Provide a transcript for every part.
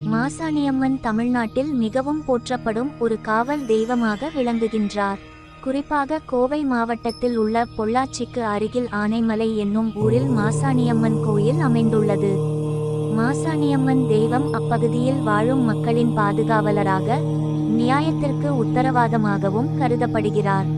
மாசாணியம்மன் தமிழ்நாட்டில் மிகவும் போற்றப்படும் ஒரு காவல் தெய்வமாக விளங்குகின்றார். குறிப்பாக கோவை மாவட்டத்தில் உள்ள பொள்ளாச்சிக்கு அருகில் ஆனைமலை என்னும் ஊரில் மாசாணியம்மன் கோயில் அமைந்துள்ளது. மாசாணியம்மன் தெய்வம் அப்பகுதியில் வாழும் மக்களின் பாதுகாவலராக நியாயத்திற்கு உத்தரவாதமாகவும் கருதப்படுகிறார்.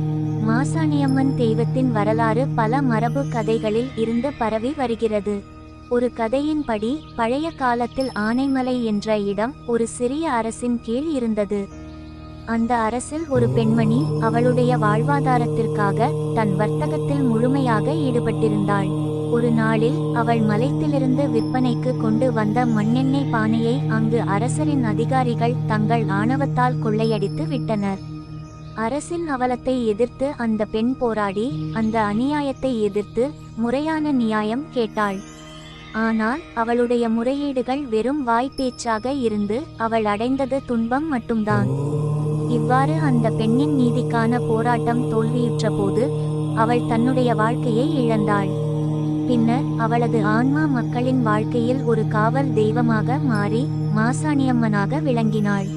மாசாணியம்மன் தெய்வத்தின் வரலாறு பல மரபு கதைகளில் இருந்து பரவி வருகிறது. ஒரு கதையின்படி பழைய காலத்தில் ஆனைமலை என்ற இடம் ஒரு சிறிய அரசின் கீழ் இருந்தது. அந்த அரசில் ஒரு பெண்மணி அவளுடைய வாழ்வாதாரத்திற்காக தன் வர்த்தகத்தில் முழுமையாக ஈடுபட்டிருந்தாள். ஒரு நாளில் அவள் மலைத்திலிருந்து விற்பனைக்கு கொண்டு வந்த மண்ணெண்ணெய் பானையை அங்கு அரசரின் அதிகாரிகள் தங்கள் ஆணவத்தால் கொள்ளையடித்து விட்டனர். அரசின் அவலத்தை எதிர்த்து அந்த பெண் போராடி அந்த அநியாயத்தை எதிர்த்து முறையான நியாயம் கேட்டாள். ஆனால் அவளுடைய முறையீடுகள் வெறும் வாய்ப்பேச்சாக இருந்து அவள் அடைந்தது துன்பம் மட்டும்தான். இவ்வாறு அந்த பெண்ணின் நீதிக்கான போராட்டம் தோல்வியுற்றபோது அவள் தன்னுடைய வாழ்க்கையை இழந்தாள். பின்னர் அவளது ஆன்மா மக்களின் வாழ்க்கையில் ஒரு காவல் தெய்வமாக மாறி மாசாணியம்மனாக விளங்கினாள்.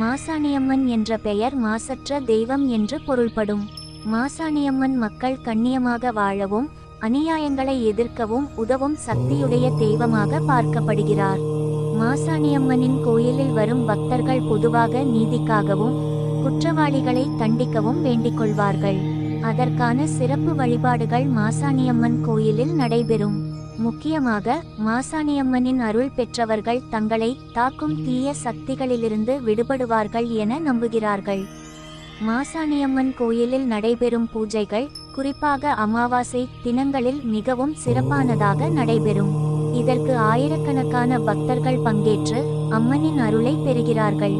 மாசாணியம்மன் என்ற பெயர் மாசற்ற தெய்வம் என்று பொருள்படும். மாசாணியம்மன் மக்கள் கண்ணியமாக வாழவும் அநியாயங்களை எதிர்க்கவும் உதவும் சக்தியுடைய தெய்வமாக பார்க்கப்படுகிறார். மாசாணியம்மனின் கோயிலில் வரும் பக்தர்கள் பொதுவாக நீதிக்காகவும் குற்றவாளிகளை தண்டிக்கவும் வேண்டிக் கொள்வார்கள் அதற்கான சிறப்பு வழிபாடுகள் மாசாணியம்மன் கோயிலில் நடைபெறும். முக்கியமாக மாசாணியம்மனின் அருள் பெற்றவர்கள் தங்களை தாக்கும் தீய சக்திகளிலிருந்து விடுபடுவார்கள் என நம்புகிறார்கள். மாசாணியம்மன் கோயிலில் நடைபெறும் பூஜைகள் குறிப்பாக அமாவாசை தினங்களில் மிகவும் சிறப்பானதாக நடைபெறும். இதற்கு ஆயிரக்கணக்கான பக்தர்கள் பங்கேற்று அம்மனின் அருளை பெறுகிறார்கள்.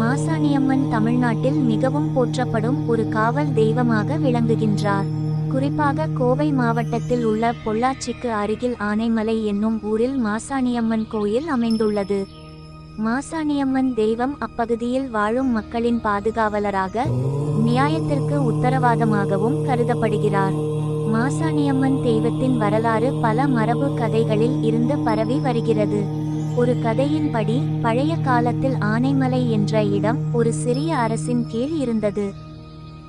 மாசாணியம்மன் தமிழ்நாட்டில் மிகவும் போற்றப்படும் ஒரு காவல் தெய்வமாக விளங்குகின்றார். குறிப்பாக கோவை மாவட்டத்தில் உள்ள பொள்ளாச்சிக்கு அருகில் ஆனைமலை என்னும் ஊரில் மாசாணியம்மன் கோயில் அமைந்துள்ளது. மாசாணியம்மன் தெய்வம் அப்பகுதியில் வாழும் மக்களின் பாதுகாவலராக நியாயத்திற்கு உத்தரவாதமாகவும் கருதப்படுகிறார். மாசாணியம்மன் தெய்வத்தின் வரலாறு பல மரபு கதைகளில் இருந்து பரவி வருகிறது. ஒரு கதையின்படி பழைய காலத்தில் ஆனைமலை என்ற இடம் ஒரு சிறிய அரசின் கீழ் இருந்தது.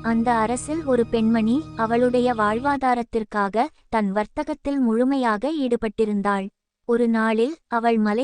அந்த அரசில் ஒரு பெண்மணி அவளுடைய வாழ்வாதாரத்திற்காக தன் வர்த்தகத்தில் முழுமையாக ஈடுபட்டிருந்தாள். ஒரு நாளில் அவள் மலை